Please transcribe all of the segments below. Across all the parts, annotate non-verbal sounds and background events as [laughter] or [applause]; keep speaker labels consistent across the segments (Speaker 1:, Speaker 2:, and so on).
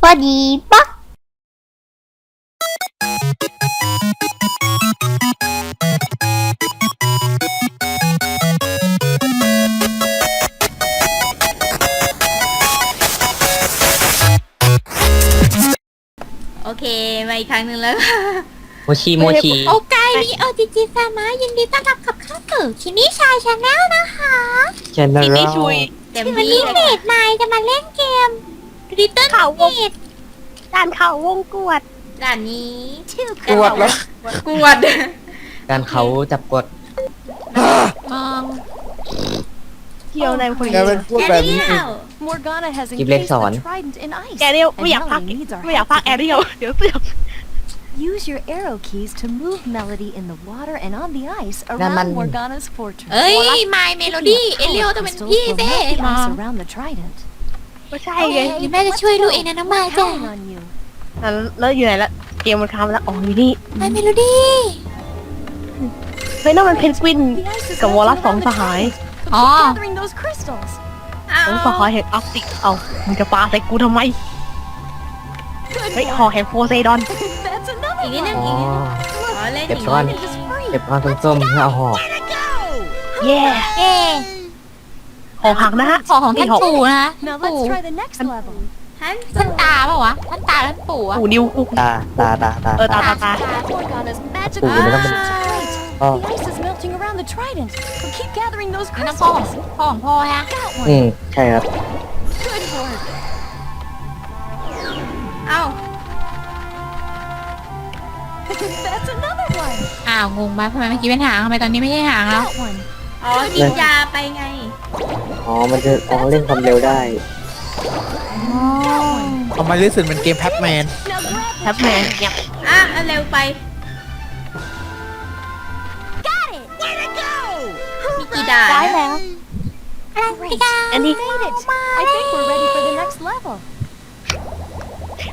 Speaker 1: พอดีปะ
Speaker 2: โอเค มาอีกครั้งหนึ่งแล้วค่ะ
Speaker 3: โมชิโมชิ
Speaker 1: โอกายมีโอจิจิซามายินดีต้อนรับขับเข้าสู่ชินิชายชาแนลนะคะ
Speaker 3: เจนเนอรัล
Speaker 2: เต็ม
Speaker 1: วัน
Speaker 2: ที่
Speaker 1: นี้
Speaker 2: เลย
Speaker 1: เนตนายจะมาเล่นเกม ริตเติ้ล
Speaker 4: เขาว
Speaker 1: เน
Speaker 4: ง
Speaker 1: ต
Speaker 4: ด่านเขาวงกวด
Speaker 2: ด่านนี้
Speaker 3: กวดแล้ว
Speaker 2: กวด
Speaker 3: การเขาจับกด
Speaker 1: มอง
Speaker 4: เกี่ยวในคน
Speaker 5: แก
Speaker 4: นี้
Speaker 5: เป็นพวกแบบนี้
Speaker 2: แก
Speaker 5: อีก
Speaker 2: เย
Speaker 6: Morgana has
Speaker 3: กิบเล็ก
Speaker 6: encased
Speaker 3: สอน
Speaker 6: the trident in ice.
Speaker 4: แกเรียว
Speaker 6: and
Speaker 4: ไม่อยาก
Speaker 6: now
Speaker 4: พัก
Speaker 6: it needs our
Speaker 4: ไม่อยากพัก
Speaker 6: help
Speaker 4: แอ
Speaker 6: to
Speaker 4: เรียลเดี๋ยวเสือก
Speaker 6: Use your arrow keys to move Melody in the water and on the ice
Speaker 3: นั่นมัน
Speaker 6: around Morgana's fortress.
Speaker 2: เอ้ย My Melody เอ
Speaker 6: Picking
Speaker 2: เลียว
Speaker 6: up
Speaker 2: ต้องเป็น
Speaker 6: crystals
Speaker 2: พี่
Speaker 6: will
Speaker 2: เซ่
Speaker 6: melt the
Speaker 2: มอง
Speaker 6: ice around the trident.
Speaker 4: ไม่ใช่ไง
Speaker 1: เดี๋ยวแม่จะช่วยลูกเองนะน้องมายจ้ะ
Speaker 6: Counting on you.
Speaker 4: อะแล้วอยู่ไหนละเกมมันค้างไปแล้วอ๋ออยู่นี่
Speaker 1: ไมเมโลดี้
Speaker 4: เฮ้ยนั่นมันเพนกวิน
Speaker 6: The ice is
Speaker 4: กับวอลลัส
Speaker 6: melting
Speaker 4: สอง
Speaker 6: around
Speaker 4: ส
Speaker 6: the
Speaker 4: หาย
Speaker 6: trident.
Speaker 1: อ๋อ
Speaker 6: Keep gathering those crystals.
Speaker 2: เอา
Speaker 4: สองสหายแห่งอาร์กติกเอามึงจะปาใส่กูทำไม
Speaker 6: Good
Speaker 4: เฮ้ย
Speaker 6: boy.
Speaker 4: หอแห่งโพไซดอน
Speaker 6: That's another
Speaker 2: อีกนิดนึง
Speaker 6: one.
Speaker 3: อ๋อ
Speaker 2: อ๋อเล่น
Speaker 3: เก็บ
Speaker 2: อีก
Speaker 3: ก้อน
Speaker 2: นิดนึง
Speaker 6: It is free.
Speaker 3: เก็บก้อนส้มๆเพื่อเอาหอก
Speaker 4: เย่
Speaker 1: เอ๊
Speaker 4: หอหักนะฮะ
Speaker 1: ของของท่าน
Speaker 4: นี่ห
Speaker 1: ปู่นะ
Speaker 6: Now
Speaker 1: ปู่
Speaker 6: let's try the next level.
Speaker 2: ท่าน
Speaker 1: ท่านตาเปล่าวะท่านตาท่านปู่อะ
Speaker 4: ปู่นิวกู
Speaker 3: ตาตาตาตา
Speaker 4: เออตาตาตา
Speaker 6: Morgana's magic
Speaker 3: ปู่ไม่ต้องเป็น
Speaker 6: Great.
Speaker 3: พ่อ
Speaker 6: The ice is melting around the trident. But keep gathering those
Speaker 1: นี่น้องพ่อของ
Speaker 6: crystals.
Speaker 1: พ่อของพ่อฮะ
Speaker 6: That
Speaker 3: อื
Speaker 6: one.
Speaker 3: มใช่ครับ
Speaker 6: Good work.
Speaker 2: เอ้า
Speaker 6: That's another one.
Speaker 1: อ้าวงงปะทำไมเมื่อกี้เป็นหางทำไมตอนนี้ไม่ใช่หางแล้ว
Speaker 6: That one.
Speaker 2: อ๋อกินยาไปไง
Speaker 3: อ๋อ มันจะอ๋อเล่นความเร็วได้
Speaker 5: ทำไมรู้สึกเป็นเกมแพทแมน
Speaker 6: Now grab
Speaker 4: แทบแมนเนี่ย
Speaker 2: อะเอาเร็วไป มีกี่ด่าน
Speaker 4: ได้
Speaker 2: นะ
Speaker 4: แล้ว
Speaker 6: Great.
Speaker 4: อันนี้
Speaker 6: Made it. I think we're ready for the next level.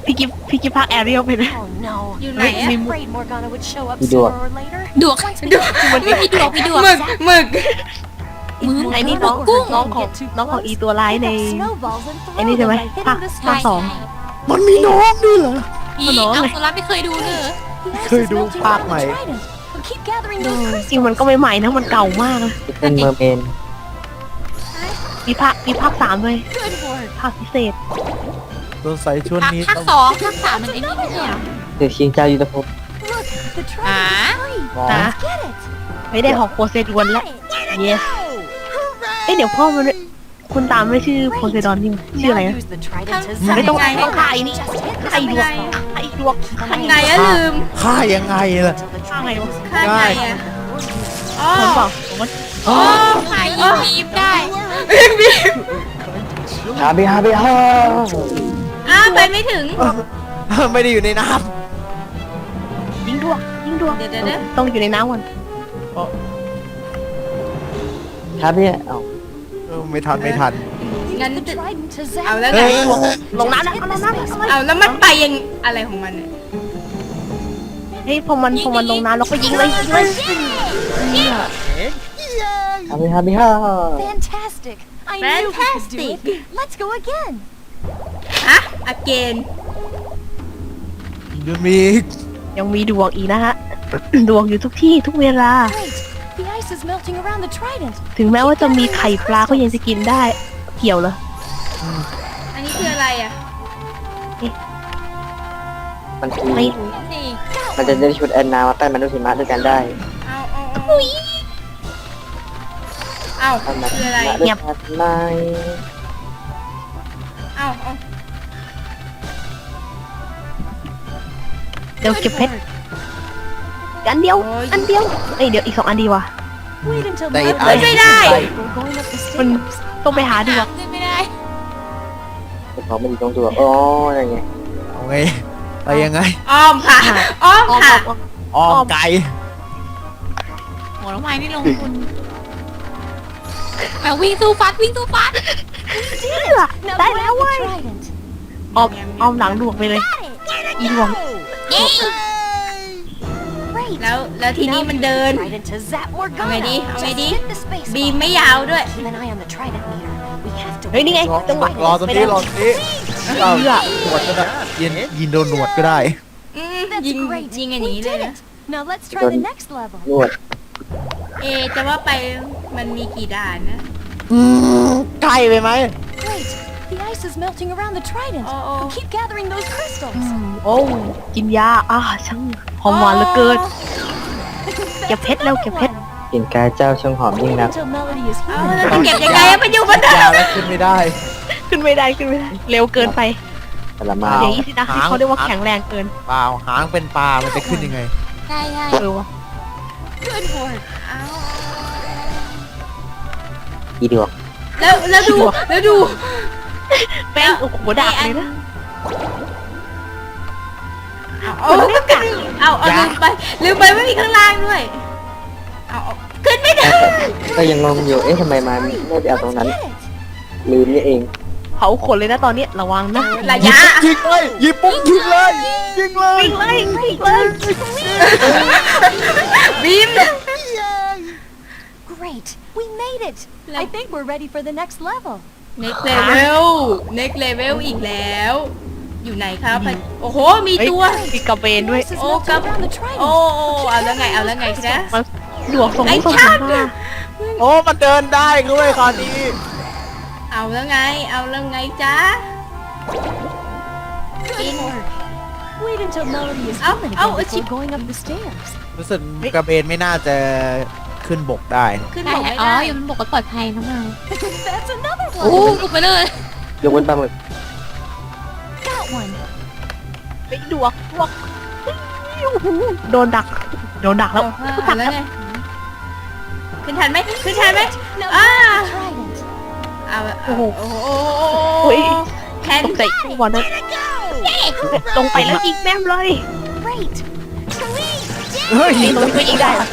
Speaker 4: พี่กิฟพี่กิฟพักแอเรียลไปนะ
Speaker 6: Oh no.
Speaker 2: อยู่ไหน
Speaker 4: มี
Speaker 2: อะ
Speaker 6: Afraid Morgana would show up
Speaker 3: You do it.
Speaker 6: sooner or later.
Speaker 1: ดวกดวกมันไม่มีดวกมีดวก
Speaker 2: หมึกหมึก
Speaker 6: If
Speaker 4: ไอ้นี่
Speaker 6: Morgana
Speaker 4: น้อง
Speaker 6: or her
Speaker 4: น้อง
Speaker 6: gang
Speaker 4: ของ
Speaker 6: get too
Speaker 4: น้องของ
Speaker 6: close,
Speaker 4: อีตัวร้าย
Speaker 6: pick
Speaker 4: ใน
Speaker 6: up snowballs and
Speaker 4: ไอ้
Speaker 6: throw
Speaker 4: นี่
Speaker 6: them
Speaker 4: ใช่ไหม
Speaker 6: by
Speaker 4: ภาค
Speaker 6: hitting the
Speaker 4: ภาค
Speaker 6: sky.
Speaker 4: สอง
Speaker 5: มันมีน้องด้วยเหรอ
Speaker 1: พี่
Speaker 4: น้อง
Speaker 1: เอา
Speaker 4: เลย
Speaker 1: โซล่าไม่เคยดูเลย
Speaker 6: The ice
Speaker 5: เคย
Speaker 6: is
Speaker 5: ดู
Speaker 6: melting
Speaker 5: ภาค
Speaker 6: around
Speaker 5: ใหม่
Speaker 6: the trident. But keep gathering those
Speaker 4: จริงมันก็ไม่ใหม่นะมันเก่ามากเลย
Speaker 3: เป็นเมอร์เมน
Speaker 4: มีภาคมีภาคสามด้วย
Speaker 6: Good work.
Speaker 4: ภาคพิเศษ
Speaker 5: ตัวใส่ช่วง
Speaker 1: ภาค
Speaker 5: นี้
Speaker 1: ภาค
Speaker 5: ต้อง
Speaker 1: สองภาคสามมันไอ้นี่ไม่ใช่เหรอ
Speaker 3: เดี๋ยวชิงเจ้ายุทธภพ
Speaker 6: Look, the
Speaker 1: Ah.
Speaker 6: trident is free.
Speaker 5: อ๋อ
Speaker 4: นะ
Speaker 6: Get it.
Speaker 4: ไม่ได้หอกโพไซดอนแล้ว yes เอ้ยเดี๋ยวพ่อมันคุณตามไม่ชื่อโพไซดอนนี่ชื่ออะไร
Speaker 6: Now
Speaker 4: นะ
Speaker 6: use the trident to
Speaker 2: ทำ
Speaker 4: ไม่ต้อง
Speaker 2: ยังไง
Speaker 4: ต้องฆ่าไอ้นี่
Speaker 6: Just hit the
Speaker 4: ไอ้ดวง
Speaker 6: space bar
Speaker 4: ไอ้ดวงไอ้
Speaker 2: ไงอะลืม
Speaker 5: ฆ่ายังไงล่ะ
Speaker 6: until the
Speaker 4: ฆ่าไง
Speaker 6: trident
Speaker 4: วะ
Speaker 6: is
Speaker 2: ข้างไงอะอ๋อ
Speaker 4: ผมบอกผมว่า
Speaker 2: อ๋อ
Speaker 1: หายยิงบีบได้
Speaker 3: ฮาบิฮาบิฮา
Speaker 2: อ้าวไปไม่ถึง
Speaker 5: ไม่ได้อยู่ในน้
Speaker 4: ยิ งดวงยิงดวง
Speaker 2: เดี๋ยวเดี๋ยวเดี๋ยว
Speaker 4: ต้องอยู่ในน้ำก่อน
Speaker 3: ฮาบิเอ้าำ
Speaker 5: เออไม่ทันไม่ทัน
Speaker 2: งั้น
Speaker 6: the trident to
Speaker 2: เอา
Speaker 6: zap.
Speaker 2: แล้ว
Speaker 5: เอ
Speaker 2: ไง
Speaker 5: อ
Speaker 4: ลงน้ำนะ
Speaker 6: Hit
Speaker 4: เอาล
Speaker 6: the
Speaker 4: งน้ำ
Speaker 6: space
Speaker 4: เอา
Speaker 2: เอาแล้วมันไปยังอะไรของมันเนี่ย
Speaker 4: เฮ้ยพอมันพอมันลงน้ำเราก็ยิงเลยยิงเลย
Speaker 3: ฮาบิฮาบิฮา
Speaker 6: Fantastic. I knew we could do
Speaker 2: Fantastic.
Speaker 6: it. Let's go again.
Speaker 2: ฮะอเกน
Speaker 5: เดี๋ยวมี
Speaker 4: ยังมีดวงอีกนะฮะ ดวงอยู่ทุกที่ทุกเวลา
Speaker 6: Great. The ice is melting around the trident.
Speaker 4: ถึงแม้ว่าจะมีไข่ปลาก็ยังจะกินได้ เกี่ยวเหรอ
Speaker 2: อันนี้คืออะไรอะ
Speaker 3: มันคือ
Speaker 4: ไม่
Speaker 2: นี่
Speaker 3: มันจะได้ชุดแอนนามาใต้มนุษย์หิมะด้วยกันได้
Speaker 2: เอาเอาเอาเอา
Speaker 3: ทำมา
Speaker 2: คืออะไร
Speaker 3: ด้วยกันไหม
Speaker 2: เอาเอา
Speaker 4: เดี๋ยวเก็บเพชรอันเดียว อันเดียวเอ้ยเดี๋ยวอีกสองอันดีว่ะ
Speaker 6: Wait until
Speaker 5: แต่
Speaker 6: now.
Speaker 5: อีกอัน
Speaker 2: ไม่ได้
Speaker 6: We're going up the
Speaker 4: มัน
Speaker 6: stairs.
Speaker 4: ต้องไปหาดี
Speaker 1: หา
Speaker 4: ว่ะ
Speaker 1: ขึ้นไม่ได้
Speaker 3: เป็นของมันอยู่ตรงตัวอ๋ออะไรเงี้ย
Speaker 5: เอาไงไปยังไง
Speaker 2: อ้อมค่ะ อ้อม
Speaker 4: อ้อม
Speaker 2: ค่ะ
Speaker 4: อ้อม
Speaker 5: อ้อมไกล
Speaker 1: หัวน้องไม้นี่ลงทุนแมววิ่งสู้ฟัดวิ่งสู้ฟัด
Speaker 6: Now
Speaker 4: ได้
Speaker 6: grab
Speaker 4: แล้ว
Speaker 6: the
Speaker 4: เว้ย
Speaker 6: trident.
Speaker 4: อ้อมอ้อมหลังดวงไปเลย อีดวง
Speaker 1: เย้
Speaker 6: Great.
Speaker 2: แล้วแล้วทีนี้
Speaker 6: Now
Speaker 2: มัน
Speaker 6: use
Speaker 2: เดิน
Speaker 6: the trident to zap Morgana.
Speaker 2: เอาไงดีเอาไง
Speaker 6: Just
Speaker 2: ดี
Speaker 6: hit the space
Speaker 2: บีม
Speaker 6: bar.
Speaker 2: ไม่ยาวด้วย
Speaker 6: Keep an eye on the trident meter. We have to
Speaker 4: เฮ้ยนี่ไง
Speaker 5: รอ
Speaker 4: จังหวะ
Speaker 5: รอตรงนี้รอตรงนี้เอาหนวดก็ได้ยินยินโดนหนวดก็ได้
Speaker 2: อืม
Speaker 6: That's
Speaker 2: ยิง
Speaker 6: great.
Speaker 2: ยิงอย่าง
Speaker 6: we
Speaker 2: นี้เลย
Speaker 6: did
Speaker 2: นะ
Speaker 6: it. Now let's try the next level.
Speaker 3: นวด
Speaker 2: เอะจะว่าไปมันมีกี่ด่านนะ
Speaker 5: อืมใกล้ไปไหม
Speaker 6: Great. The ice is melting around the trident.
Speaker 2: Oh, oh.
Speaker 6: Now keep gathering those crystals.
Speaker 4: โอ้กินยาอ่าช่างหอมหวานเหลือเกิน เก็บเพชรแล้วเก็บเพชร
Speaker 3: กลิ่นกายเจ้าช่างหอมยิ่ง
Speaker 6: Wait
Speaker 3: นัก
Speaker 6: until Melody is
Speaker 2: เอา
Speaker 6: here.
Speaker 2: แล้วจะเก็บยังไงอะมันอยู่บน
Speaker 5: ยาแล้วขึ้นไม่ได้
Speaker 4: ขึ้นไม่ได้ขึ้นไม่ได้เร็วเกินไป
Speaker 3: แต่ละมา
Speaker 5: อ้าว
Speaker 4: อย่างนี้สินะที่เขาเรียกว่าแข็งแรงเกิน
Speaker 5: เปล่าหางเป็นปลามันจะขึ้นยังไง
Speaker 1: ใช่ใช่
Speaker 4: เออวะ
Speaker 6: Good work.
Speaker 2: เอา
Speaker 3: อีดวก
Speaker 2: แล้วแล้วดูแล้วดู
Speaker 4: แป้งโอ้โหดักเลยนะ
Speaker 2: เอาเอาเอาลืมไปลืมไปไม่มีข้างล่างด้วยเอาเอาขึ้นไม่ได้
Speaker 3: ก็ยังงงอยู่ เอ๊ะทำไมมาไม่ไปเอาตรงนั้น
Speaker 6: Did it.
Speaker 3: ลืมนี่เอง
Speaker 4: เผาขนเลยนะตอนนี้ระวังนะ
Speaker 2: ระ
Speaker 5: ยิ
Speaker 2: ยะ
Speaker 5: งยิงเลยยิงปุ๊บยิงเลยยิงเลย
Speaker 4: วิ่งเลยวิ่งเลย
Speaker 2: บีม
Speaker 6: Great. We made it. I think we're ready for the next level.
Speaker 2: Next level next level อีกแล้ว อยู่ไหนครับโอ้โห มี
Speaker 4: เฮ้ย
Speaker 2: ตัว
Speaker 4: มีกระเบนด้วย
Speaker 6: The ice is
Speaker 2: Oh,
Speaker 6: melting
Speaker 2: come-
Speaker 6: around the trident.
Speaker 2: โอ้โอ้
Speaker 6: Keep
Speaker 2: เอาแล้วไง
Speaker 6: gathering
Speaker 2: เอาแล้ว
Speaker 6: those
Speaker 2: ไงนะ
Speaker 6: crystals.
Speaker 4: มันดวกส่ง
Speaker 2: ไอ้
Speaker 4: ส่ง
Speaker 2: ชา
Speaker 4: ถึ
Speaker 2: ติ
Speaker 4: งมา
Speaker 5: โอ้มันเดินได้ด้วยคราวนี้
Speaker 2: เอาแล้วไง เอาแล้วไงจ๊ะ
Speaker 6: Good work. Wait until Melody is
Speaker 2: Oh,
Speaker 6: human
Speaker 2: oh,
Speaker 6: again
Speaker 2: it's-
Speaker 6: before going up the stairs.
Speaker 5: รู้สึกกระเบนไม่น่าจะ ขึ้นบกได้
Speaker 2: ขึ้น
Speaker 1: ได้
Speaker 2: บอกไม่
Speaker 1: อ๋อ
Speaker 2: ได้
Speaker 1: อยู่มันบอกว่าปลอดภัยนะมา
Speaker 6: That's another
Speaker 1: โอ้
Speaker 6: one.
Speaker 1: ลุกไปเลย
Speaker 3: ยกเว้นปลาหมึก
Speaker 6: Got one.
Speaker 4: ไปดวกดวกโอ้โหโดนดัก โดนดักแล้ว
Speaker 2: เอาเอาแล้วไงขึ้นทันไหมขึ้นทันไหม
Speaker 6: Now
Speaker 2: อ่า
Speaker 6: the trident.
Speaker 2: เอาเอา
Speaker 4: โอ้โห
Speaker 2: โอ้โห
Speaker 4: โอ้ย
Speaker 2: แทน
Speaker 4: ตกใจบอลนั้นลงไปแล้วยิงแม่มเลย
Speaker 6: Great.
Speaker 5: เฮ้ย
Speaker 4: ไอ้ตรงนี้ก็ยิงได้เหรอ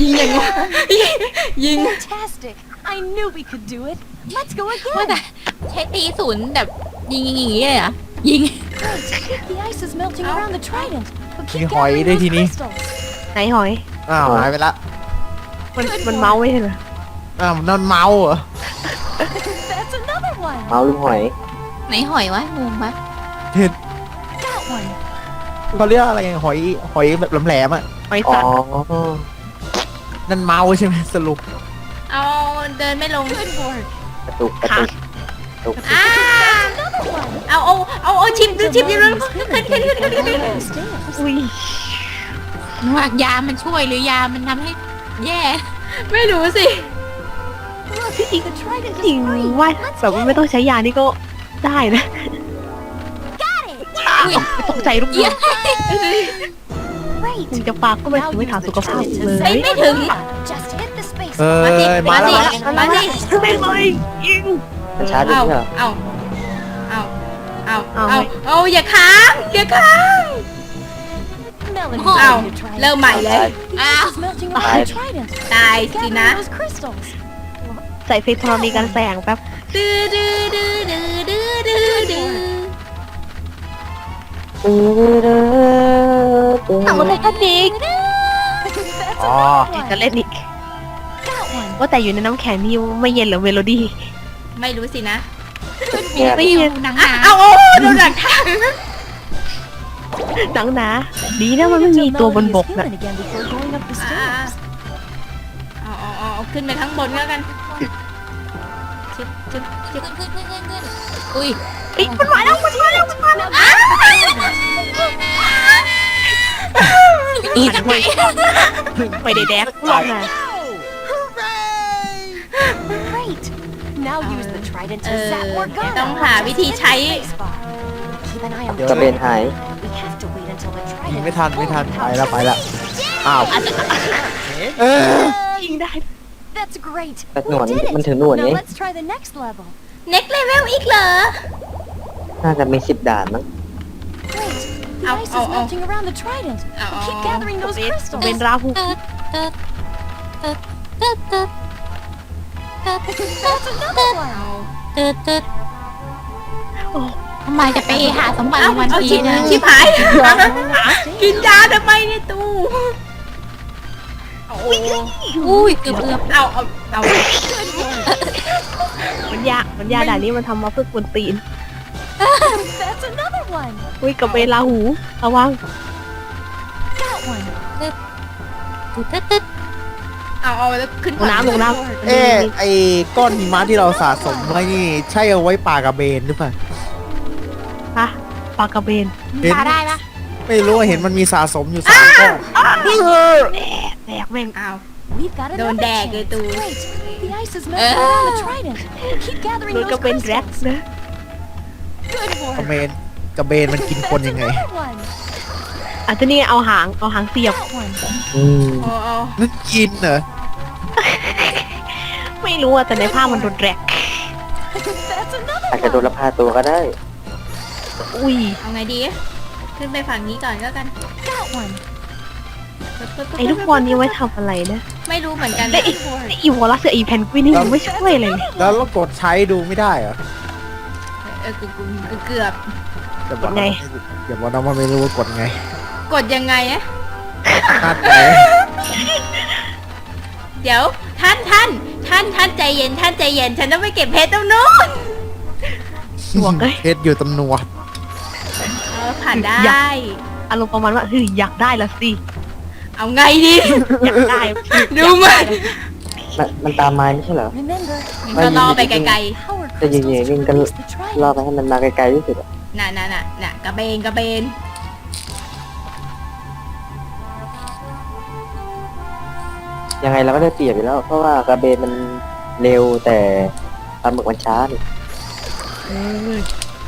Speaker 2: ยิงอย่างวะยิง
Speaker 6: Fantastic. I knew we could do it. Let's go
Speaker 1: ว่า
Speaker 6: again.
Speaker 1: แต่ใช้ตีศูนย์แบบยิงยิงอย่างนี้เลยเหรอะยิง
Speaker 6: Great. The ice is melting
Speaker 2: Ow.
Speaker 6: around the trident. But
Speaker 5: มี
Speaker 6: keep
Speaker 5: หอย
Speaker 6: gathering
Speaker 5: ด้วย
Speaker 6: those
Speaker 5: ทีนี้
Speaker 6: crystals.
Speaker 4: ไหนหอย
Speaker 5: อ้าวหายไปละ
Speaker 4: มันมันเมาส์ไว้เหรอ
Speaker 5: อ้าวนั่นเมาส์เหรอ
Speaker 6: That's another one.
Speaker 3: เมาลูกหอย
Speaker 1: ไหนหอยวะงงปะ
Speaker 5: เห็น
Speaker 6: Got one.
Speaker 5: เขาเรียกอะไรหอยหอยแบบแหลมๆอะ
Speaker 4: หอย
Speaker 3: อ๋อ
Speaker 4: สัน
Speaker 5: นั่นเมาส์ใช่ไหมสรุป
Speaker 2: เอาเดินไม่ลง
Speaker 6: Good work.
Speaker 3: กระตุกกระตุกกระตุก
Speaker 2: อ่า
Speaker 6: Another one.
Speaker 2: เอาเอาเอาเอาชิมดู
Speaker 6: Until
Speaker 2: ชิมดู
Speaker 6: Melody
Speaker 2: แล้ว
Speaker 6: is
Speaker 2: ขึ้น
Speaker 6: human
Speaker 2: ขึ้น
Speaker 6: again
Speaker 2: ขึ้นขึ้น
Speaker 6: before
Speaker 2: ขึ้น
Speaker 6: going up the stairs.
Speaker 4: อุ้ย
Speaker 1: ว่ายามันช่วยหรือยามันทำให้แย่
Speaker 2: ไม่รู้สิ
Speaker 6: Look, the trident
Speaker 4: จริง
Speaker 6: is free.
Speaker 4: ว่าแบบว่าไม่ต้องใช้ยานี่ก็ได้นะ
Speaker 1: อุ้ย
Speaker 4: ไม่ตกใจลูกเดียว
Speaker 6: Great.
Speaker 4: ถึงจะปากก็ไม่ถึงไม่ถามสุขภาพเลย
Speaker 2: ไม่ไม่ถึง
Speaker 6: Just hit the space.
Speaker 5: เออ
Speaker 2: มาสิ
Speaker 5: มาแล้ว
Speaker 2: มา
Speaker 5: มา
Speaker 2: สิ
Speaker 5: แล้ว
Speaker 2: มาสิ
Speaker 4: ไม่เลยยิง
Speaker 3: มันช้าด้วย
Speaker 2: เอา
Speaker 3: เหรอ
Speaker 2: เอาเอาเอา
Speaker 4: เอา
Speaker 2: เอาเอาอย่าค้างอย่าค้าง
Speaker 6: Melody,
Speaker 2: เอา
Speaker 6: your trident.
Speaker 2: เริ่มใหม่เลย
Speaker 6: The ice is melting around the trident.
Speaker 2: ตาย
Speaker 6: Keep
Speaker 2: สิ
Speaker 6: gathering
Speaker 2: นะ
Speaker 6: those crystals.
Speaker 4: ใส่เพลงธรณีกันแสงแป๊บ
Speaker 2: ดื้อดื้อดื้อดื้อดื้อดื้อดื้อ
Speaker 4: หนังมันเป็นเด็ก
Speaker 6: That's
Speaker 5: อ๋อ
Speaker 6: another
Speaker 4: จะ
Speaker 6: one.
Speaker 4: เล่นอีก
Speaker 6: Got one.
Speaker 4: ว่าแต่อยู่ในน้ำแข็งนี่ไม่เย็นเหรือเมโลดี้
Speaker 2: ไม่รู้สินะ
Speaker 3: เนี่ย
Speaker 4: ไม่เย็น
Speaker 1: หนังห
Speaker 2: อะ
Speaker 1: นา
Speaker 2: เอาโอ้โดนหลังทาง
Speaker 4: หนังหนาดีนะ
Speaker 6: Wait
Speaker 4: มันไม่
Speaker 6: until
Speaker 4: มีตัวบน
Speaker 6: Melody
Speaker 4: บ
Speaker 6: is
Speaker 4: กนะ
Speaker 6: human again before going up the
Speaker 2: อ่า
Speaker 6: stairs.
Speaker 2: เอาเอาเอาเอาขึ้นไปข้างบนก็แล้วกันชิบชิบชิบ
Speaker 1: ขึ้นขึ้นขึ้นขึ้นขึ้น อุ้ย
Speaker 4: เอ้ยมันมาแล้วมันมาแล้วมันมาแล้ว
Speaker 1: อีตั้งไง
Speaker 4: ไม่ได้แดกหรอกนะ
Speaker 6: Great. Now use the trident
Speaker 2: เอ
Speaker 6: to
Speaker 2: อ
Speaker 6: zap Morgana.
Speaker 2: ต้องหาวิธี
Speaker 6: Just
Speaker 2: ใช้
Speaker 6: hit the spacebar. Keep an eye on
Speaker 3: กระเบน
Speaker 6: the
Speaker 3: หาย
Speaker 6: We have to wait until the
Speaker 5: ยิง
Speaker 6: trident
Speaker 5: ไม่ทัน
Speaker 6: is
Speaker 5: ไม่
Speaker 6: full
Speaker 5: ทัน
Speaker 6: of
Speaker 5: ไป
Speaker 6: power.
Speaker 5: แล้วไปแล้วอ้าวเออ
Speaker 4: ยิงได้
Speaker 6: That's great.
Speaker 3: แต่หน
Speaker 6: We
Speaker 3: วด
Speaker 6: did it.
Speaker 3: มันถึงหนวด
Speaker 6: Now
Speaker 3: ไง
Speaker 6: let's try the next level.
Speaker 2: Next level อีกเหรอ
Speaker 3: น่าจะมีสิบด่านมั้ง
Speaker 6: Great. The
Speaker 2: Ow,
Speaker 6: ice
Speaker 2: ow,
Speaker 6: is
Speaker 2: ow.
Speaker 6: melting around the trident.
Speaker 2: Ow,
Speaker 6: But keep
Speaker 2: ow.
Speaker 6: gathering those
Speaker 4: เป็น
Speaker 6: crystals.
Speaker 4: เป็นราหู
Speaker 1: เติร์ดเติร์ดเติร์ดเติร์ดเติร์ดเติร์ด
Speaker 6: That's another one.
Speaker 1: เติร์ดเติร์ด
Speaker 4: โอ้
Speaker 1: ทำไมจะไปหาสมบัติ
Speaker 2: เอา
Speaker 1: ในวัน
Speaker 2: เอา
Speaker 1: ที
Speaker 2: ชิบ
Speaker 1: นะ
Speaker 2: ชิบหาย กินยาทำไมเนี่ยตู้เอา
Speaker 1: อุ้ยเกือบเกือบ
Speaker 2: เอาเอาเอา
Speaker 4: มันยากมันยากด่านนี้มันทำมาเพื่อกวนตีน
Speaker 6: That's another one.
Speaker 4: อุ้ยกับเวลาหูระวัง
Speaker 6: That one.
Speaker 1: ตึ๊ดตึ๊ดตึ๊ด
Speaker 2: เอาเอาแล้วขึ้น
Speaker 4: ลงน้ำลงน้ำ
Speaker 5: เอ๊ะไอ้ก้อนหิมะที่เราสะสมไว้นี่ใช่เอาไว้ปลากระเบนหรือเปล่า
Speaker 4: ฮะปลากระเบน
Speaker 5: เห็น
Speaker 1: ปลาได้ปะ
Speaker 5: ไม่รู้ว่าเห็นมันมีสะสมอยู่สามก้อน
Speaker 4: แตกแม่ง
Speaker 2: อ้าว
Speaker 6: We've got
Speaker 2: Don't
Speaker 6: another
Speaker 2: dare
Speaker 6: chance.
Speaker 2: go to-
Speaker 6: Great. The ice is melting around the trident. Keep gathering
Speaker 4: โดน
Speaker 6: those
Speaker 4: กระเบนแร็ก
Speaker 6: crystals.
Speaker 4: นะ
Speaker 6: Good
Speaker 5: กระ
Speaker 6: work.
Speaker 5: เบนกระเบนมันกินคนยังไง
Speaker 6: That's another one.
Speaker 4: อาจจะนี่เอาหางเอาหางเสียบ
Speaker 6: That one.
Speaker 3: อืม
Speaker 2: โอ้โอ้
Speaker 5: นั่นกินเหรอ
Speaker 4: ไม่รู้อะแต่ในภาพมันโดนแร็ก
Speaker 6: That's
Speaker 3: อาจจะ
Speaker 6: another
Speaker 3: โดน
Speaker 6: one.
Speaker 3: ละพาตัวก็ได้
Speaker 4: อุ้ย
Speaker 2: เอาไงดี ขึ้นไปฝั่งนี้ก่อนก็กัน
Speaker 6: That one.
Speaker 4: ไอ้ลูกบอลนี้ไว้ทำอะไรนะ
Speaker 2: ไม่รู้เหมือนกัน
Speaker 4: ได้อีไอ้อีวอลลัสกับอีแพนกวินนี่ยังไม่ช่วยเลย
Speaker 5: แล้วเรากดใช้ดูไม่ได้เหรอ
Speaker 2: เออกูกูกูเกือบ
Speaker 5: อย่าบอก
Speaker 4: ไง
Speaker 5: อย่าบอกนะว่าไม่รู้ว่ากดไง
Speaker 2: กดยังไงอะ
Speaker 5: นัดไง
Speaker 2: เดี๋ยวท่านท่านท่านท่านใจเย็นท่านใจเย็น ฉันต้องไปเก็บเพชรตรงนู้น
Speaker 4: ห่วงเลย
Speaker 5: เพชรอยู่ตำนวด
Speaker 2: เออผ่านได้
Speaker 4: อยากอารมณ์ประมาณว่าเฮ้ยอยากได้ละสิ
Speaker 2: เอาไงดี
Speaker 4: อยากได้
Speaker 2: ดูมัน
Speaker 3: มันมันตามไม้ไม่ใช่เหรอ
Speaker 6: Remember,
Speaker 2: มันก็รอไปไกล
Speaker 6: power
Speaker 3: Cái gì
Speaker 6: crystals
Speaker 3: vậy?
Speaker 6: to
Speaker 3: Mình cần-
Speaker 6: release the
Speaker 3: รอ
Speaker 6: trident.
Speaker 3: ไปให้มันมาไกลๆที่สุดอะ
Speaker 2: ๆ น่ะน่ะน่ะน่ะกระเบนกระเบน
Speaker 3: ยังไงเราก็ได้เปรียบอยู่แล้ว เพราะว่ากระเบนมันเร็วแต่ปลาหมึกมันช้านี่
Speaker 4: เออ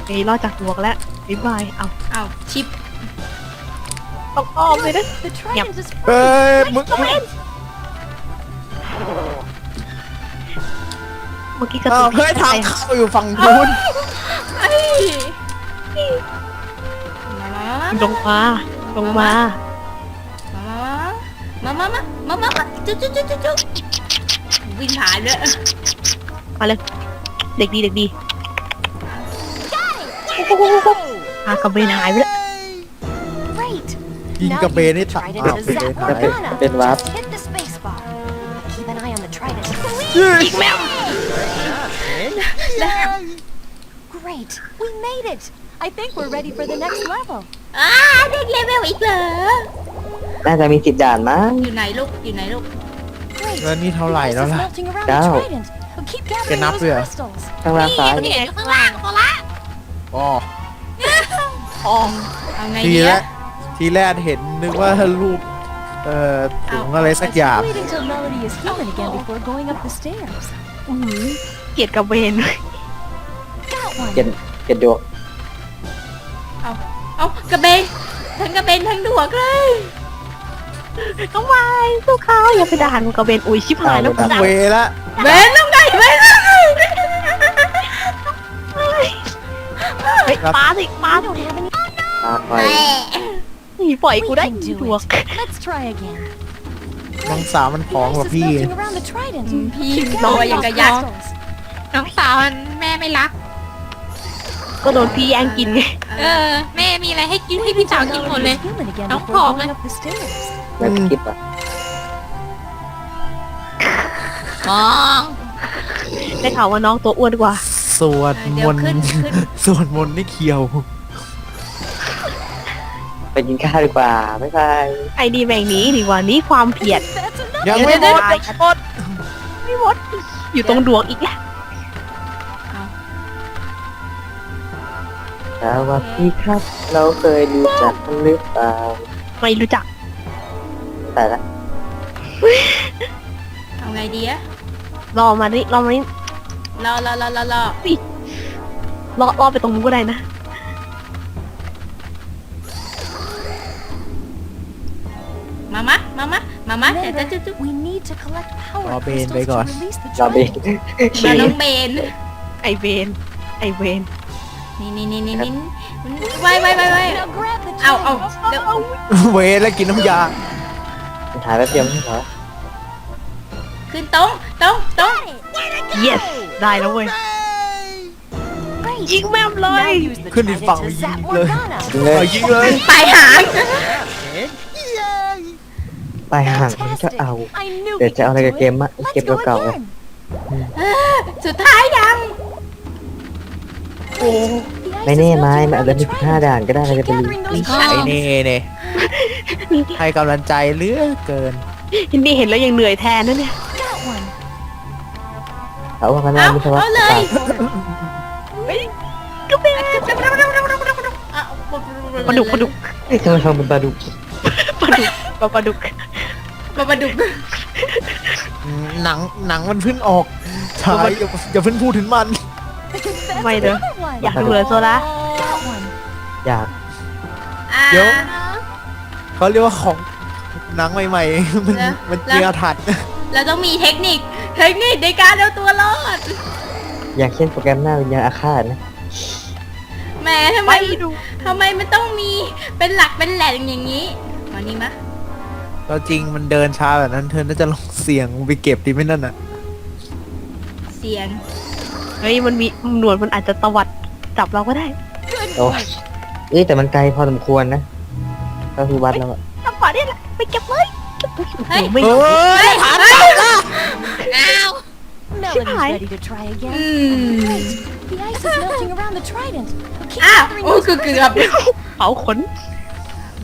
Speaker 4: เฮ้ยรอดจากบวกแล้วบ๊ายบายเอา
Speaker 2: เอาชิป
Speaker 4: ต้องอ้อมเลยนะ
Speaker 6: The trident is
Speaker 5: เอ้ยมึงมึง
Speaker 4: เมื่อกี้กระ
Speaker 5: อ้า
Speaker 4: ตุก
Speaker 5: เฮ้ยทางเข้าอยู่ฝั่งนู้น
Speaker 2: ไอ้มามา
Speaker 4: ลงมาลงมา
Speaker 2: มามามามามามาจุ๊จุ๊จุ๊จุ๊จุ๊วิ่งผ่านเลย
Speaker 4: มาเลยเด็กดีเด็กดีอากระเบนหายไปแล้ว
Speaker 5: ยิงกระเบนนี่ตัด
Speaker 6: Trident
Speaker 5: อ้าว
Speaker 6: to
Speaker 5: เป็น
Speaker 6: zap
Speaker 5: หาย
Speaker 6: Morgana.
Speaker 3: เป็นวาร์ป
Speaker 6: Just hit the space bar. Keep an eye on the trident.
Speaker 4: อีกแมว
Speaker 6: Great. We made it. I think we're ready for the next level.
Speaker 2: อ้าเด็กเลเวลอีกเหรอ
Speaker 3: น่าจะมีสิบด่านมั้ง
Speaker 2: อยู่ไหนลูก อยู่ไหนลูก
Speaker 6: Great.
Speaker 5: แล้วนี่เท่าไหร่
Speaker 6: The ice
Speaker 5: แล้ว
Speaker 6: is
Speaker 5: ล่ะ
Speaker 6: melting around
Speaker 3: Down.
Speaker 6: the trident. Oh, keep gathering
Speaker 5: Enough
Speaker 6: those
Speaker 5: here.
Speaker 6: crystals.
Speaker 3: ข้างล่างซ้าย
Speaker 1: นี่อยู่ข้างล่างโซล่า
Speaker 5: อ๋อ
Speaker 4: อ๋อ
Speaker 2: เอาไง
Speaker 5: ที
Speaker 2: ดี
Speaker 5: แร
Speaker 2: อะ
Speaker 5: ก ทีแรกเห็นนึกว่ารูปเอ่อถุงอะไรสักอย่าง
Speaker 6: Let's wait until Melody is human again before going up the stairs.
Speaker 4: อื้อหือเกลียดกระเบน
Speaker 6: That one.
Speaker 3: เจ็ดเจ็ดดวง
Speaker 2: เอาเอากระเบนทั้งกระเบนทั้งดวกเลย
Speaker 4: ทำไมสู้เขาอย่าไปด่านมันกระเบนอุ้ยชิบหายแล้ว
Speaker 3: เอาเลย
Speaker 5: เวละ
Speaker 2: เบนต้องไงเบนต้องไง
Speaker 4: เฮ้ยปาสิปา
Speaker 6: I
Speaker 4: สิ
Speaker 6: don't have any.
Speaker 3: ตามไป
Speaker 4: ห นีปล่อยกูได้
Speaker 6: We can do
Speaker 4: ดวก
Speaker 6: it. Let's try again.
Speaker 5: น้องสาวมัน
Speaker 6: The
Speaker 5: ของ
Speaker 6: ice
Speaker 5: กับ
Speaker 6: is
Speaker 5: พี่
Speaker 6: melting around the trident.
Speaker 2: พี่
Speaker 6: Keep
Speaker 2: ตัว
Speaker 6: gathering
Speaker 2: ยัง
Speaker 6: those
Speaker 2: กระยักษ์
Speaker 6: crystals.
Speaker 1: น้องสาวมันแม่ไม่รัก
Speaker 4: ก็โดนพี่แย่งกินไง
Speaker 1: เออ แม่มีอะไรให้กินให้พี่สาวกินหมดเลย
Speaker 6: Melody is human again
Speaker 1: Don't
Speaker 6: before
Speaker 1: call
Speaker 6: going
Speaker 1: me.
Speaker 6: up the stairs.
Speaker 3: แล้วสกิปอะ
Speaker 1: มอง
Speaker 4: ได้ข่าวว่าน้องตัวอ้วนกว่า
Speaker 5: สวด
Speaker 2: เดี๋
Speaker 5: ม
Speaker 2: ยวนขึ้น
Speaker 5: ต์
Speaker 2: ขึ้น
Speaker 5: สวดมนต์นี่เคียว
Speaker 3: ไป กินข้าวดีกว่าบ๊ายบาย
Speaker 4: ไอ้ดีแม่งหนี้ดีกว่านี้ความเพียร
Speaker 6: That's enough.
Speaker 5: ยังไม่หมด
Speaker 4: หมดไม่หมดอยู่ตรงดวงอีกแล้ว
Speaker 3: สวัสดีครับ เราเคยรู้จักกันหรือเปล่า
Speaker 4: ไม่รู้จัก
Speaker 3: แต่ละ
Speaker 2: เอาไงดีอะ
Speaker 4: รอมานี่รอมานี่
Speaker 2: รอรอรอรอรอ
Speaker 4: รอรอไปตรงนู้นก็ได้นะ
Speaker 2: มามะมามะเดี๋ยวจะจุ๊บจุ๊บ
Speaker 6: We need to collect power
Speaker 5: รอเบน
Speaker 6: crystals
Speaker 5: ไปก่อน
Speaker 6: to release the
Speaker 3: เราเบน
Speaker 6: trident.
Speaker 2: มาน้องเบน
Speaker 4: ไอเวนไอเวน
Speaker 2: นี่นี่นี่นี่นี่ไว้ไว้ไว้ไว้
Speaker 6: Now grab the
Speaker 2: เอาเอา
Speaker 6: trident.
Speaker 2: เดี๋ยว
Speaker 5: เวแล้วกินน้ำยา
Speaker 3: หายแป๊บเดียวไม่ใช่เหรอ
Speaker 2: ขึ้นตรงตรงตรง
Speaker 4: yes ได้แล้วเว้ย
Speaker 6: Great.
Speaker 4: ยิงแม่มเลย
Speaker 6: Now use the
Speaker 5: ขึ้นอีก
Speaker 6: trident
Speaker 5: ฝั่ง
Speaker 6: to
Speaker 5: ยิ
Speaker 6: zap
Speaker 5: งเลย
Speaker 6: Morgana.
Speaker 3: ยิงเลย
Speaker 5: เอายิงเลย
Speaker 2: ปลายหาง
Speaker 3: ไปห่างมันก็เอา
Speaker 6: I knew
Speaker 3: เดี๋ยวจะเอาอะไรกับ
Speaker 6: we
Speaker 3: เก
Speaker 6: could
Speaker 3: ม
Speaker 6: do
Speaker 3: อะ
Speaker 6: it.
Speaker 3: เกม
Speaker 6: Let's go
Speaker 3: เก่าๆอะ
Speaker 6: again.
Speaker 2: สุดท้ายยัง
Speaker 6: The ice
Speaker 3: ไม่
Speaker 6: is
Speaker 3: แน่ไม้
Speaker 6: melting
Speaker 3: มันอาจ
Speaker 6: around
Speaker 3: จะ
Speaker 6: the
Speaker 3: มี15
Speaker 6: trident.
Speaker 3: ด่านก็ได้เราจะ
Speaker 6: Keep
Speaker 3: ไปรู้
Speaker 6: gathering those
Speaker 1: ก็
Speaker 5: ไอ้
Speaker 6: crystals.
Speaker 5: นี่เนี่ยให้กำลังใจเหลือเกิน
Speaker 4: นี่เห็นแล้วยังเหนื่อยแทนนะเนี่ย
Speaker 6: Got one.
Speaker 3: เขาว่ากันว่า
Speaker 2: เอา
Speaker 3: วิศวะ
Speaker 2: เอาเลย
Speaker 4: ก็เป็นปลาดุกปลาดุก
Speaker 3: เอ้ยทำไมทำเป็นปลาดุก
Speaker 4: ปลาดุกปลาปลาดุก
Speaker 2: มาประดุก
Speaker 5: หนังหนังมันเพิ่งออกใช่อย่าอย่าเพิ่งพูดถึงมัน
Speaker 6: That's
Speaker 4: ไม่เด้อ
Speaker 6: another one.
Speaker 4: อยากดูเลยโซล่า
Speaker 6: Got one.
Speaker 3: อยาก
Speaker 2: อ่า
Speaker 5: เดี๋ยว เขาเรียกว่าของหนังใหม่ ๆ มัน
Speaker 2: แล้ว
Speaker 5: มัน
Speaker 2: แล้ว
Speaker 5: เจียถัด
Speaker 2: เราต้องมีเทคนิค เทคนิคในการเอาตัวรอด
Speaker 3: อยากเช่นโปรแกรมหน้าวิญญาณอาฆาตนะ
Speaker 2: แหมทำไมทำไมมันต้องมีเป็นหลักเป็นแหล่งอย่างนี้มานี่มะ
Speaker 5: ก็จริงมันเดินช้าแบบนั้นเธอน่าจะลองเสียงไปเก็บดีไหมนั่นอะ
Speaker 2: เสียง
Speaker 4: เฮ้ยมันมีหนวดมันอาจจะตวัดจับเราก็ได้
Speaker 3: โอ้ยเอ้ยแต่มันไกลพอสมควรนะก็คือวัดแล้วอะ
Speaker 4: จับก่อนนี่แหละไปเก็บเลยโอ้โห
Speaker 2: เฮ้ย
Speaker 4: ไม่
Speaker 5: เฮ้ย
Speaker 2: เฮ้ยเฮ้ยอ้าว
Speaker 6: Melody's
Speaker 4: Hi.
Speaker 6: ready to try again.
Speaker 2: Mm.
Speaker 6: Great. The ice is melting around the trident. Keep
Speaker 2: อ้าว
Speaker 6: gathering
Speaker 2: โอ้
Speaker 6: those
Speaker 2: คือเกือบ
Speaker 4: เผาขน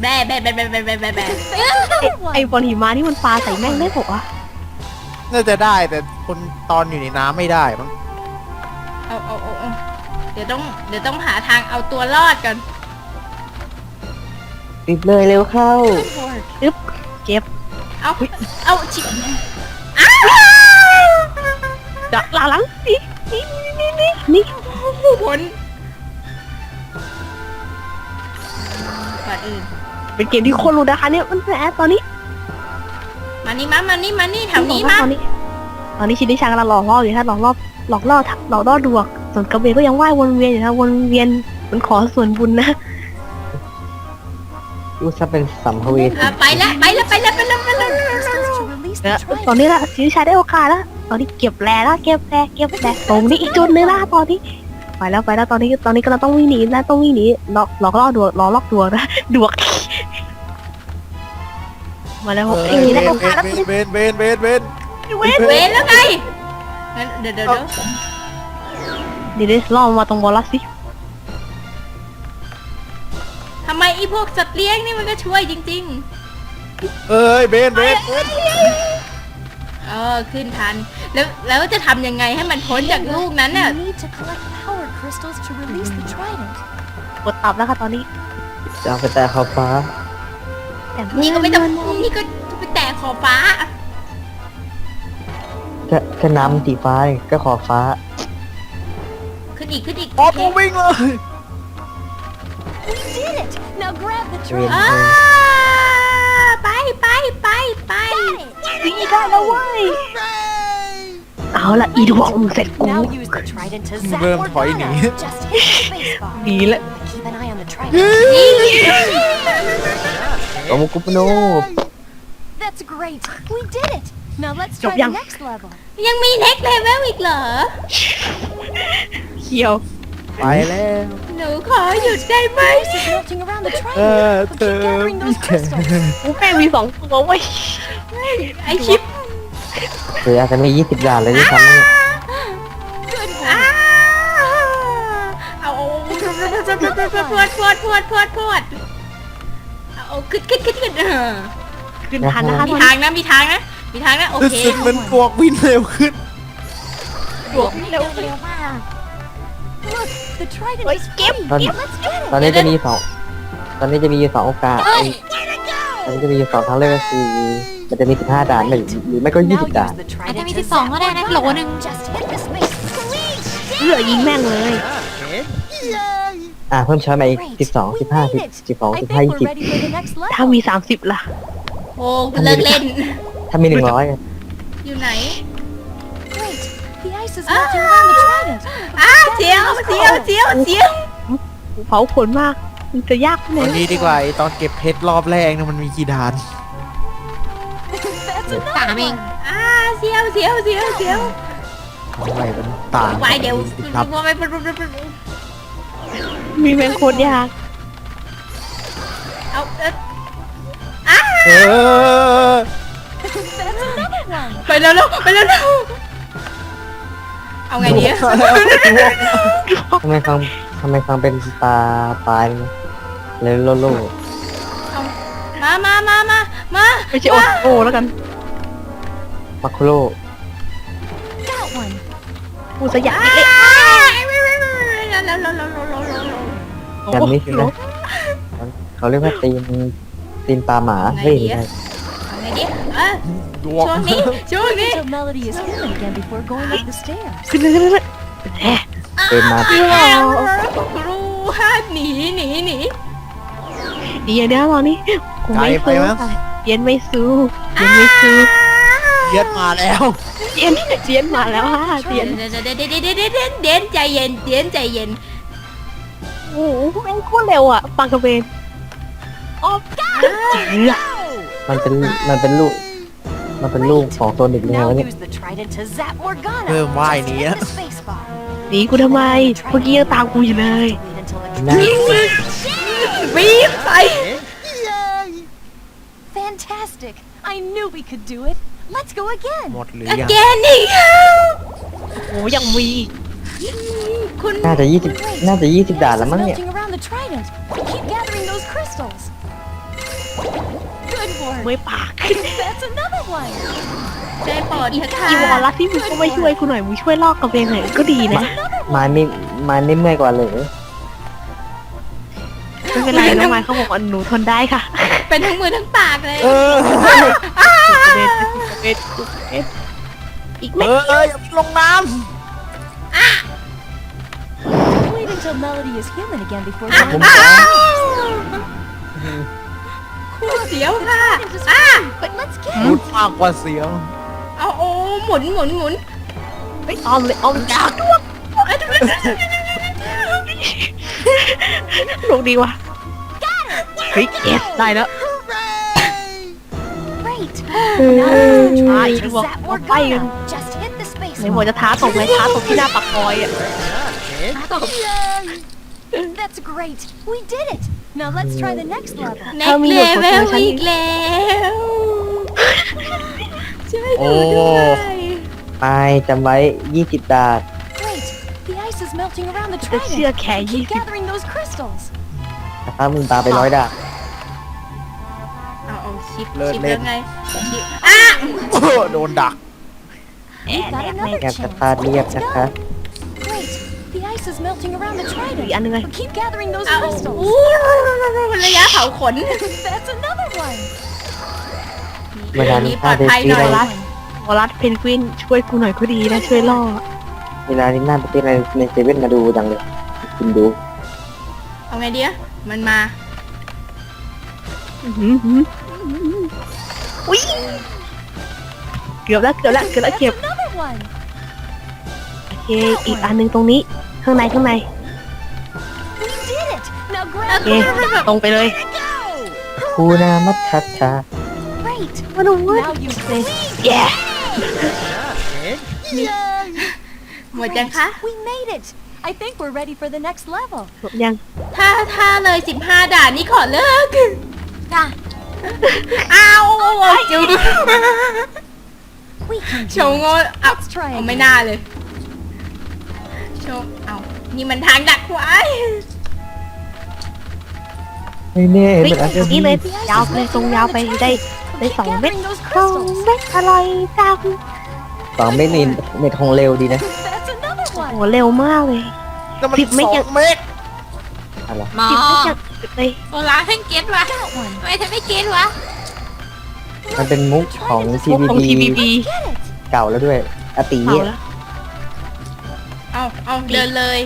Speaker 2: แบ่แบ่แบ่แบ่แบ่แบ่แบ่
Speaker 4: ไอ้ไอ้บอลหิมะนี่มันปลาใส่แม่งได้ปะวะ
Speaker 5: น่าจะได้แต่คนตอนอยู่ในน้ำไม่ได้มั้ง
Speaker 2: เอาเอาเอาเดี๋ยวต้องเดี๋ยวต้องหาทางเอาตัวรอดกัน
Speaker 3: ปิดเลยเร็วเข้า
Speaker 4: อึ๊บเก็บ
Speaker 2: เอาเอาฉิบอ้าว
Speaker 4: ดักหลังนี่นี่นี่นี่นี่
Speaker 2: ผลก่อนอื่น
Speaker 4: เป็นเกมที่โคตรรู้นะคะเนี่ยมันแหมตอนนี้
Speaker 2: มานี่มามานี่มานี่แถวนี้มา
Speaker 4: ตอนนี้ ตอนนี้ชินิชากำลังหลอกล่ออยู่ถ้าหลอกล่อหลอกล่อหลอกล่อดวงส่วนกระเบนก็ยังว่ายวนเวียนอยู่นะวนเวียนมันขอส่วนบุญนะ
Speaker 3: ดูซะเป็นสัมภเวสี
Speaker 2: อะไปแล้วไปแล้วไปแล้วไปแล้วไปแล้ว
Speaker 6: Crystals to release
Speaker 4: แล้
Speaker 6: the
Speaker 4: วตอน
Speaker 6: trident.
Speaker 4: นี้ละชินิชาได้โอกาสแล้วตอนนี้เก็บแร่แล้วเก็บแร่เก็บแร่ตรงนี้อีกจุดหนึงละตอนนี้ไปแล้วไปแล้วตอนนี้ตอนนี้ก็เราต้องวิ่งหนีนะต้องวิ่งหนีหลอกหลอกล่อดวงหลอกลอกดวงนะดวง มาแล้ว
Speaker 5: เออ
Speaker 4: ไอ้นี่ได้โอกาสแล้ว
Speaker 5: เบนเบนเบนเบน
Speaker 4: เว้น
Speaker 2: เวรแล้วไงงั้นเดี๋ยวเดี๋ยวเดี๋ยว
Speaker 4: เดี๋ยวเดี๋ยวล่อมาตรงบอลลัสสิ
Speaker 2: ทำไมไอีพวกสัตว์เลี้ยงนี่มันก็ช่วยจริง
Speaker 5: เอ้ยเบนเบนเบน
Speaker 2: ๆ เออขึ้นทัน แล้วแล้วจะทำยังไงให้มันพ้นจากลูกนั้นน่ะ
Speaker 6: You need to collect power crystals to release the trident.
Speaker 4: กดตับแล้วค่ะตอนนี้
Speaker 3: จะเอาไปแต่ขอบฟ้า
Speaker 4: แต่
Speaker 2: นี่ก็ไม่ต้องนี่ก็ไปแตะขอบฟ้า
Speaker 3: ก็ก็น้ำสีฟ้าเองก็ขอบฟ้า
Speaker 2: ขึ้นอีกขึ้นอีก
Speaker 5: ออฟมูวิ่งเลย
Speaker 6: We did it! Now grab the
Speaker 3: เวียน
Speaker 6: trident.
Speaker 2: อ่าไปไปไปไป
Speaker 4: ดีได้แล้วเว้ย เอาละอีดวงมึงเสร็จกู
Speaker 6: Now use the trident to zap
Speaker 5: Bơm khỏi
Speaker 6: Morgana.
Speaker 5: nhỉ?
Speaker 6: Just hit the spacebar.
Speaker 4: ดีละ
Speaker 6: Keep an eye on the trident.
Speaker 3: โอมุกุปโน
Speaker 6: That's great. We did it. Now let's
Speaker 4: Chụp
Speaker 6: try the
Speaker 4: dân.
Speaker 6: next level.
Speaker 2: ยังมีเน็กเลเวลอีกเหรอ
Speaker 4: เขียว
Speaker 5: ไปแล้ว
Speaker 2: หนูขอหยุดได้ไหม
Speaker 6: Ice is melting around the
Speaker 5: เอ
Speaker 6: trident.
Speaker 5: อ
Speaker 6: But
Speaker 5: เธ
Speaker 6: keep
Speaker 5: อ
Speaker 6: gathering
Speaker 5: ไม่
Speaker 6: those
Speaker 5: แข็ง
Speaker 6: crystals.
Speaker 4: กูแป้งมีสองตัวเว้ย
Speaker 2: ไอชิป
Speaker 3: หรืออาจจะมี20ด่านเลยด้วยซ้ำเนี่ย
Speaker 2: วดพวดพวดพวดพวดเอาขึ้นขึ้นขึ้นขึ้นเออ
Speaker 4: ขึ้นทันนะคะ
Speaker 2: มี
Speaker 4: ตอน
Speaker 2: ทา
Speaker 4: นี้
Speaker 2: งนะมีทางนะมีทางนะโอ
Speaker 5: รู้
Speaker 2: เค
Speaker 5: สึกมันบวกวินเร็วขึ้น บวก
Speaker 6: เร็วเร็วมาก Look, the trident is free.
Speaker 3: ตอนตอนนี้จะมีสองตอนนี้จะมีอยู่สองโอกาสไอ้ตอนนี้จะมีอยู่สองทางเลือกก็คือมันจะมี15ด่านหรือหรือไม่ก็
Speaker 6: Now
Speaker 3: 20ด่าน
Speaker 6: ต
Speaker 1: อาจจะมี
Speaker 6: to
Speaker 1: สิบสองก็ได้นะโหลหนึ่ง
Speaker 6: Just hit the space.
Speaker 4: เลือยิงแม่งเลย
Speaker 3: อ่าเพิ่มช้อยมาอีก
Speaker 6: Great.
Speaker 3: 12
Speaker 6: We
Speaker 3: 15
Speaker 6: made it.
Speaker 3: 10 12
Speaker 6: I
Speaker 3: 15
Speaker 6: think we're
Speaker 3: 20
Speaker 6: ready for the next
Speaker 4: ถ้า
Speaker 6: level.
Speaker 4: มีสามสิบล่ะ
Speaker 2: โอ้กูเลิกเล่น
Speaker 3: ถ้ามี100อะ
Speaker 2: อยู่ไหน
Speaker 6: Great. The ice is melting around the trident.
Speaker 2: อ้าเสียวเสียวเสียวเสียว
Speaker 4: เผาขนมากมันจะยากไหม
Speaker 5: วันนี้ดีกว่าไอ้ตอนเก็บเพชรรอบแรกเนี่ยมันมีกี่ด่าน
Speaker 6: That's
Speaker 1: สามเอง
Speaker 2: อ่าเสียวเสียวเสียวเสียว
Speaker 5: อะไรมันต่าง
Speaker 2: ไว้เดี๋ยว
Speaker 5: ครับ
Speaker 2: ว่าไปปุ๊บปุ๊บปุ๊บปุ๊บ
Speaker 4: มีแมงโคตรยาก
Speaker 2: เอาเอออ้า
Speaker 5: เออ
Speaker 6: That's another one.
Speaker 2: ไปแล้วแล้วไปแล้วแล้วเอาไงดีอะ
Speaker 3: ทำไมฟังทำไมฟังเป็นตาปลายนะเลยโลโล
Speaker 2: มามามามามา
Speaker 4: ไม่ใช่โอโอแล้วกัน
Speaker 3: มาคุโร
Speaker 6: Got one.
Speaker 4: กูสยาม
Speaker 2: อ้า
Speaker 4: เล็ก
Speaker 2: แล้วแล้วแล้วแล้ว แล้วแล้วแล้ว
Speaker 3: แบบนี้สินะเขาเรียกว่าตีนตีนปลาหมาเฮ้ยไม่ใช่
Speaker 2: เอาไงดีเออ
Speaker 5: ดวง
Speaker 2: ช่วงนี้ช่วงนี้
Speaker 6: Until Melody is human again before going up the stairs.
Speaker 4: ขึ้นขึ้นขึ้นขึ้นแหม
Speaker 3: เดินมา
Speaker 2: รู้ฮะหนีหนีหนี
Speaker 4: ดีอย่างเนี้ยตอนนี้กูไม่สู้ค่ะเย็นไม่สู้เย็นไม่สู้
Speaker 5: เย็ดมาแล้ว
Speaker 4: เย็นเย็นมาแล้วฮะเย็น
Speaker 2: เดี๋ยวเดี๋ยวเดี๋ยวเดี๋ยวเดี๋ยวเดี๋ยวเดี๋ยวใจเย็นเดี๋ยวใจเย็น
Speaker 4: โอ้โหแม่งโคตรเร็วอะปังกระเบนออกก้า
Speaker 3: มันเป็นมันเป็นลูก มันเป็นลูกของโซนิกยังไง
Speaker 6: Now
Speaker 3: วะเนี่ย
Speaker 6: use the trident to zap Morgana.
Speaker 5: เพิ่มว่ายหนี้
Speaker 6: Hit the spacebar.
Speaker 4: หนีกูทำไม เมื่อกี้ยังตามกูอยู่เลย
Speaker 6: Wait until the
Speaker 3: น่า
Speaker 2: บีบใส่
Speaker 6: Fantastic! I knew we could do it. Let's go again.
Speaker 5: หมดหรื
Speaker 2: อ
Speaker 5: ยัง
Speaker 2: เกนอีก
Speaker 4: โอ้ยังมี
Speaker 2: คุณ
Speaker 3: น่าจะยี่สิบ
Speaker 6: Great.
Speaker 3: น่าจะยี่สิบ
Speaker 6: The
Speaker 3: ด่าน
Speaker 6: ice
Speaker 3: แล้ว
Speaker 6: is
Speaker 3: มั้งเนี่ย
Speaker 6: melting around the trident. Keep gathering those crystals. Good work.
Speaker 4: ไม่ปาก
Speaker 6: That's another one.
Speaker 2: ใจปอดเถอะค่ะ
Speaker 4: อีวอลลัสที่มึงก็ไม่ช่วยกูหน่อยมึงช่วยลอกกระเบนหน่อยก็ดีนะ
Speaker 3: ไม้ไม่ไม้ไม่เมื่อยกว่าเลย
Speaker 4: ไม่เป็นไรน้องไม้เขาบอกว่าหนูทนได้ค่ะ
Speaker 2: เป็นทั้งมือทั้งปากเลย
Speaker 5: เออ
Speaker 4: กระเบนกระเบนกระเบนอีก
Speaker 5: เอ
Speaker 4: ไม่
Speaker 5: อเอออย่าลงน้
Speaker 6: Wait until Melody is human again before ำ
Speaker 5: ผม
Speaker 6: going
Speaker 5: ขอ
Speaker 2: คู่เสียวค่ะ
Speaker 6: อะ But let's get
Speaker 5: พูดมากกว่าเสียว
Speaker 2: เอาโอ้หมุนหมุนหมุน
Speaker 4: ไม่ออมเลยออมจ้าหนุกดีว่ะเฮ้ยเอสได้แล้ว
Speaker 6: Great.
Speaker 4: เอ
Speaker 6: Now
Speaker 4: อ
Speaker 6: use the
Speaker 4: ใช่
Speaker 6: trident
Speaker 4: ที่
Speaker 6: to
Speaker 4: บอก
Speaker 6: zap
Speaker 4: เอาไปกัน
Speaker 6: Morgana. Just hit the
Speaker 4: ไหนบอก
Speaker 6: spacebar.
Speaker 4: จะท้าตกไหมท้าตกที่หน้าปากซอยอะ
Speaker 6: That's great. We did it. Now let's try the next level.
Speaker 2: เน็กเลเวลอีกแล้วช่วย
Speaker 5: โอ้
Speaker 2: ดูด้วย
Speaker 3: ไม้จำไว้ยี่สิบด่าน [laughs]
Speaker 6: Great. The ice is melting around the
Speaker 4: จะเชื่อ
Speaker 6: trident.
Speaker 4: แค่ยี่
Speaker 6: Keep
Speaker 4: ส[laughs] ิบ
Speaker 6: gathering those crystals.
Speaker 3: ถ้ามึงตามไปร้อยด่าน
Speaker 2: เอาเอาชิป
Speaker 5: เลิศ
Speaker 2: ชิป
Speaker 5: เล่
Speaker 2: แล้
Speaker 5: น
Speaker 2: วไงชิปอ่ะ
Speaker 5: โอ้โดนดัก [laughs]
Speaker 6: We've got another
Speaker 3: แอบ
Speaker 6: chance.
Speaker 3: สตาร์ทเรียบ
Speaker 6: Let's
Speaker 3: นะคะ
Speaker 6: go. Great. The ice is melting around the
Speaker 4: อีกอัน
Speaker 6: trident.
Speaker 4: หนึงเลย
Speaker 6: But keep gathering those
Speaker 2: เอา
Speaker 6: crystals.
Speaker 2: อู้ระยะเผาขน
Speaker 6: That's another one.
Speaker 3: เวลา
Speaker 2: นี้
Speaker 3: นี้
Speaker 2: ปลอดภัยหน่อย
Speaker 3: ได้
Speaker 4: วอลลัสเพนกวินช่วยกูหน่อยก็ดีนะช่วยล่อ
Speaker 3: เวลานี้น่าไปเต้นในในเซเว่นมาดูจังเลยกินดู
Speaker 2: เอาไงดีอะมันมา
Speaker 4: อื้อหือหืออุ้ยเกือบแล้วเกือบแล้วเกือบแล้ว
Speaker 6: That's
Speaker 4: เก็บ
Speaker 6: another one.
Speaker 4: โอเคอีกอันหนึงตรงนี้ ข้างในข้างใน
Speaker 6: We did it. Now
Speaker 4: โอ
Speaker 6: grab
Speaker 4: เค ตรงไปเลย
Speaker 3: คูนามัทชัชชา
Speaker 6: Great.
Speaker 4: มาดูว่า
Speaker 6: Now use the
Speaker 4: แย่
Speaker 2: หมดยังคะ
Speaker 6: We made it. I think we're ready for the next level.
Speaker 4: จบยัง
Speaker 2: ถ้าถ้าเลย 15 ด่านนี่ขอเลิก
Speaker 6: Ah,
Speaker 2: เอาจุ๊บ
Speaker 6: we can
Speaker 2: โช
Speaker 6: do
Speaker 2: ว์
Speaker 6: it.
Speaker 2: โง่เอา
Speaker 6: Let's try
Speaker 2: เอา
Speaker 6: again.
Speaker 2: ไม่น่าเลยโชว์เอานี่มันทางดักไว้
Speaker 3: ไม่แน่
Speaker 4: เฮ้ย
Speaker 3: มันอาจจะ
Speaker 4: นี่เลยยาวไปตรงยาวไปได้ได้
Speaker 6: Keep
Speaker 4: สองเม็ด
Speaker 6: gathering those
Speaker 4: สอง
Speaker 6: crystals.
Speaker 4: เม็ดอร่อยจัง
Speaker 3: สองไม่มีเน็ตคงเร็วดีนะ
Speaker 6: That's another
Speaker 4: โห
Speaker 6: one.
Speaker 4: เร็วมากเลย
Speaker 5: แล้วมัน
Speaker 4: สิบเมตร
Speaker 5: ส
Speaker 4: ยั
Speaker 5: องงเมตร
Speaker 3: อะไร
Speaker 1: หมอ
Speaker 4: จิบไม่จับเลย
Speaker 1: โอลาให้เก็ตวะ
Speaker 6: That one.
Speaker 1: ทำไมเธอไม่เก็ตวะ
Speaker 3: มันเป็นมุกของ
Speaker 4: มุกของ
Speaker 3: TVB
Speaker 4: TVB
Speaker 6: Get it.
Speaker 3: เก่าแล้วด้วยอาตี
Speaker 4: เอาละ
Speaker 2: เอาเอาเดินเลย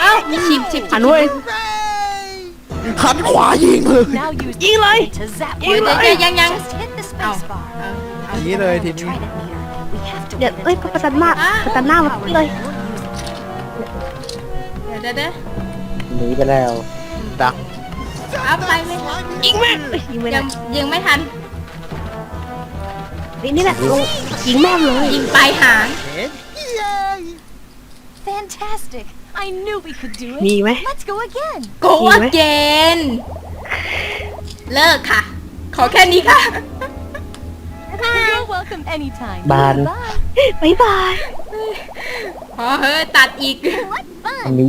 Speaker 2: เอาชิบชิบ
Speaker 4: หันเว้ย
Speaker 5: หันขวายิงเลย
Speaker 6: Now use the
Speaker 4: ยิงเลย
Speaker 6: trident to zap
Speaker 2: เดี๋ยว
Speaker 6: Morgana.
Speaker 2: เดี๋ยวยังยัง
Speaker 6: Just hit the
Speaker 2: เอา
Speaker 6: space bar.
Speaker 2: เอาเอา
Speaker 5: อย่างนี้เลยทีนี้
Speaker 6: Trident meter. We have to
Speaker 4: เดี๋ยว
Speaker 6: win
Speaker 4: เอ้ย
Speaker 6: until
Speaker 4: ประ
Speaker 6: it's
Speaker 4: จันหน้า
Speaker 2: อะ
Speaker 4: ประจันหน้ามา
Speaker 6: powered
Speaker 4: เลย
Speaker 6: and we'll use it.
Speaker 2: เดี๋ยวเดี๋ยวเดี๋ยว
Speaker 3: หนีไปแล้ว
Speaker 5: ดัก
Speaker 2: เอาไปเลย
Speaker 4: ยิงแม่งยิงไม่
Speaker 2: ยั
Speaker 4: ได้
Speaker 2: งยังไม่ทัน
Speaker 4: นี่นี่แหละลงยิงแม่งเลย
Speaker 2: ยิงปลายหาง
Speaker 6: Fantastic. I knew we could do
Speaker 4: มี
Speaker 6: it.
Speaker 4: ไหม
Speaker 6: Let's go again.
Speaker 2: โก
Speaker 4: มีไหม
Speaker 2: เกนเลิกค่ะ ขอแค่นี้ค่ะ
Speaker 6: You're welcome anytime.
Speaker 3: บาน
Speaker 6: Bye.
Speaker 4: บ๊ายบาย
Speaker 2: พอเฮ้ยตัดอีก
Speaker 3: มันมี